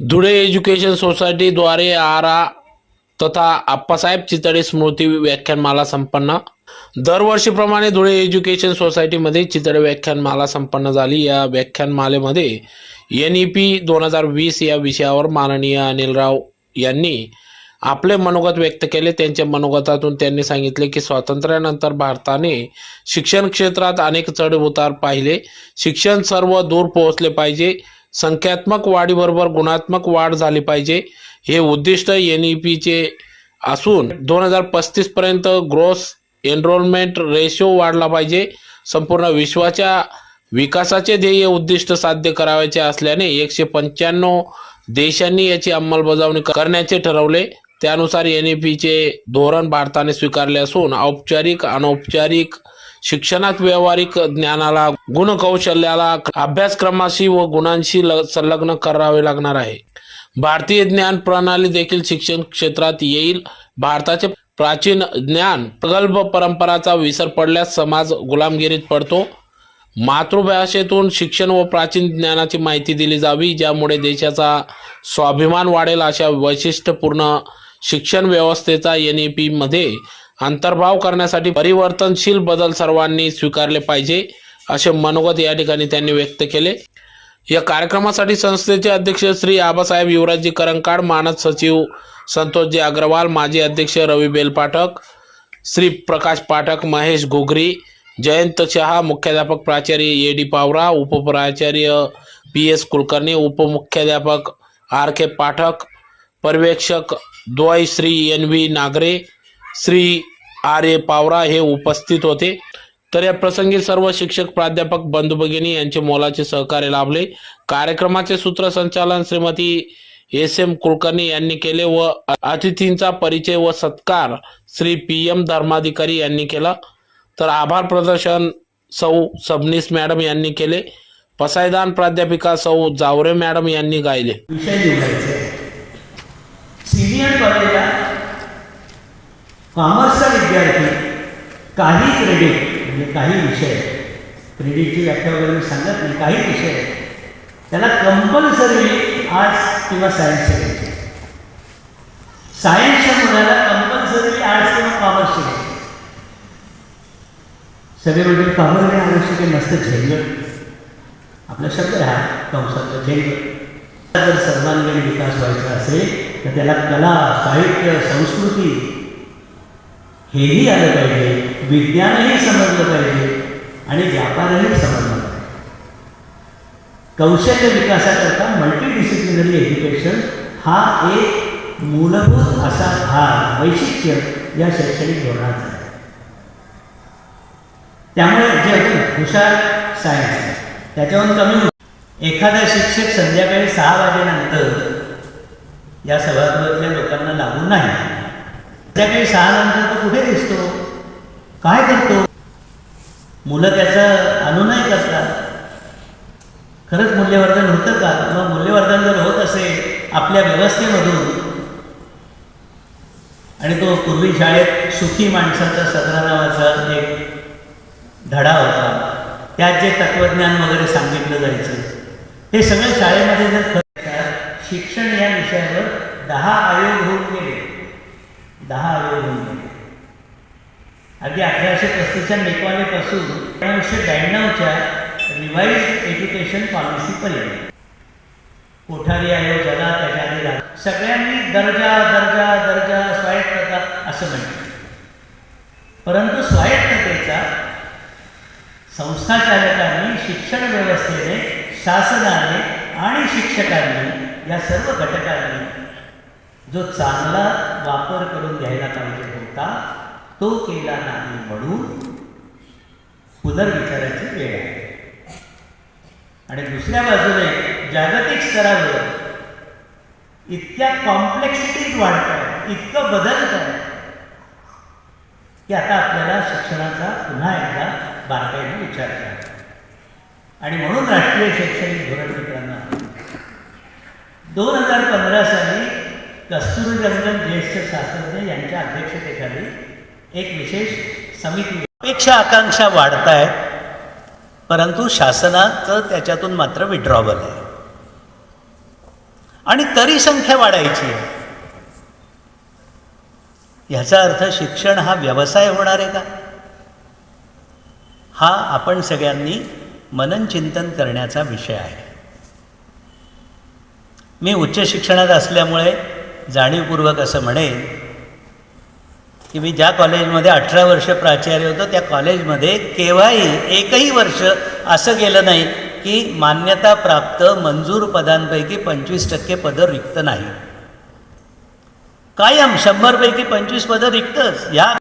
Dhule education सोसायटीद्वारे आरा तथा आप्पासाहेब चितळे स्मृती व्याख्यानमाला संपन्न. दरवर्षीप्रमाणे धुळे एज्युकेशन सोसायटीमध्ये चितळे व्याख्यानमाला संपन्न झाली. या व्याख्यानमालेमध्ये एन ई पी दोन हजार वीस या विषयावर माननीय अनिलराव यांनी आपले मनोगत व्यक्त केले. त्यांच्या मनोगतातून त्यांनी सांगितले की स्वातंत्र्यानंतर भारताने शिक्षण क्षेत्रात अनेक चढ उतार पाहिले. शिक्षण सर्व दूर पोहोचले पाहिजे. संख्यात्मक वाढीबरोबर गुणात्मक वाढ झाली पाहिजे. हे उद्दिष्ट एन ई पीचे असून दोन हजार पस्तीस पर्यंत ग्रोस एनरोलमेंट रेशो वाढला पाहिजे. संपूर्ण विश्वाच्या विकासाचे ध्येय उद्दिष्ट साध्य करावयाचे असल्याने एकशे पंच्याण्णव देशांनी याची अंमलबजावणी करण्याचे ठरवले. त्यानुसार एन ई पीचे धोरण भारताने स्वीकारले असून औपचारिक अनौपचारिक शिक्षणात व्यावहारिक ज्ञानाला गुणकौशल्याला अभ्यासक्रमाशी व गुणांशी संलग्न करावे लागणार आहे. भारतीय ज्ञान प्रणाली देखील शिक्षण क्षेत्रात येईल. भारताचे प्राचीन ज्ञान प्रगल्भ परंपराचा विसर पडल्यास समाज गुलामगिरीत पडतो. मातृभाषेतून शिक्षण व प्राचीन ज्ञानाची माहिती दिली जावी ज्यामुळे देशाचा स्वाभिमान वाढेल अशा वैशिष्ट्यपूर्ण शिक्षण व्यवस्थेचा एन ई पीमध्ये अंतर्भाव करण्यासाठी परिवर्तनशील बदल सर्वांनी स्वीकारले पाहिजे असे मनोगत या ठिकाणी त्यांनी व्यक्त केले. या कार्यक्रमासाठी संस्थेचे अध्यक्ष श्री आबासाहेब युवराजजी करंकाड मानद सचिव संतोषजी अग्रवाल माजी अध्यक्ष रवी बेलपाठक श्री प्रकाश पाठक महेश घोगरी जयंत शहा मुख्याध्यापक प्राचार्य ए डी पावरा उपप्राचार्य पी एस कुलकर्णी उपमुख्याध्यापक आर के पाठक पर्यवेक्षक द्वय Shri N V Nagare Shri R A Pawara हे उपस्थित होते. तर या प्रसंगी सर्व शिक्षक प्राध्यापक बंधू भगिनी यांचे मोलाचे सहकार्य लाभले. कार्यक्रमाचे सूत्रसंचालन श्रीमती एस एम कुलकर्णी यांनी केले व अतिथींचा परिचय व सत्कार श्री पी एम धर्माधिकारी यांनी केला. तर आभार प्रदर्शन सौ सबनीस मॅडम यांनी केले. पसायदान प्राध्यापिका सौ जावरे मॅडम यांनी गायले. कॉमर्सचा विद्यार्थी काही क्रेडिट म्हणजे काही विषय क्रेडिटची व्याख्या वगैरे मी सांगत नाही काही विषय त्याला कंपल्सरी आर्ट्स किंवा सायन्स शिकायचे सायन्सच्या मुलाला कंपल्सरी आर्ट्स किंवा कॉमर्स शिकायचे सगळे म्हणजे कॉमर्स घेणे आवश्यक आहे नसतं झेंगट आपला शब्द आहे हा कंसातला जर सर्वांगीण विकास व्हायचा असेल तर त्याला कला साहित्य संस्कृती हेही आलं पाहिजे विज्ञानही समजलं पाहिजे आणि व्यापारही समजलं पाहिजे. कौशल्य विकासाकरता मल्टीडिसिप्लिनरी एज्युकेशन हा एक मूलभूत असा भाग वैशिष्ट्य या शैक्षणिक धोरणाचा आहे. त्यामुळे जे आपण हुशार सायन्स आहे त्याच्याहून कमी एखादा शिक्षक संध्याकाळी सहा वाजेनंतर या सभागृहातल्या लोकांना लागून नाही. संध्याकाळी सहा नंतर तो कुठे दिसतो? काय करतो? मुलं त्याचा अनुनय करतात. खरंच मूल्यवर्धन होतं का? मग मूल्यवर्धन जर होत असेल आपल्या व्यवस्थेमधून आणि तो पूर्वी शाळेत सुखी माणसाचा सदरा नावाचा एक धडा होता त्यात जे तत्वज्ञान वगैरे सांगितलं जायचं हे सगळं शाळेमध्ये जर खरं शिक्षण या विषयावर दहा आयोग होऊन गेले. दहा आयोग अगदी अठराशे पस्तीसच्या मेकवालेपासून एकोणीसशे ब्याण्णवच्या रिवाईज एज्युकेशन पॉलिसीपर्यंत कोठारी आयोग हो जगा त्याच्या आधी सगळ्यांनी दर्जा दर्जा दर्जा स्वायत्तता असं म्हटलं. परंतु स्वायत्ततेचा संस्थाचालकांनी शिक्षण व्यवस्थेने शासनाने आणि शिक्षकांनी या सर्व घटकांनी जो चांगला वापर करून घ्यायला पाहिजे होता तो केला नाही म्हणून पुनर्विचाराची वेळ आहे. आणि दुसऱ्या बाजूने जागतिक स्तरावर इतक्या कॉम्प्लेक्सिटीज वाढत आहे इतकं बदलत आहे की आता आपल्याला शिक्षणाचा पुन्हा एकदा बारकाईने विचार करा आणि म्हणून राष्ट्रीय शैक्षणिक धोरण मित्रांना दोन हजार पंधरा साली कस्तुरीरंजन ज्येष्ठ शास्त्रज्ञ यांच्या अध्यक्षतेखाली एक विशेष समिती अपेक्षा आकांक्षा वाढत आहेत परंतु शासनाचं त्याच्यातून मात्र विड्रॉवल आहे. आणि तरी संख्या वाढायची आहे. ह्याचा अर्थ शिक्षण हा व्यवसाय होणार आहे का? हा आपण सगळ्यांनी मनन चिंतन करण्याचा विषय आहे. मी उच्च शिक्षणात असल्यामुळे जाणीवपूर्वक असं म्हणेन की मी ज्या कॉलेजमध्ये अठरा वर्ष प्राचार्य होतो त्या कॉलेजमध्ये केव्हाही एकही वर्ष असं गेलं नाही की मान्यता प्राप्त मंजूर पदांपैकी पंचवीस टक्के पदं रिक्त नाही. कायम शंभरपैकी पंचवीस पदं रिक्तच. या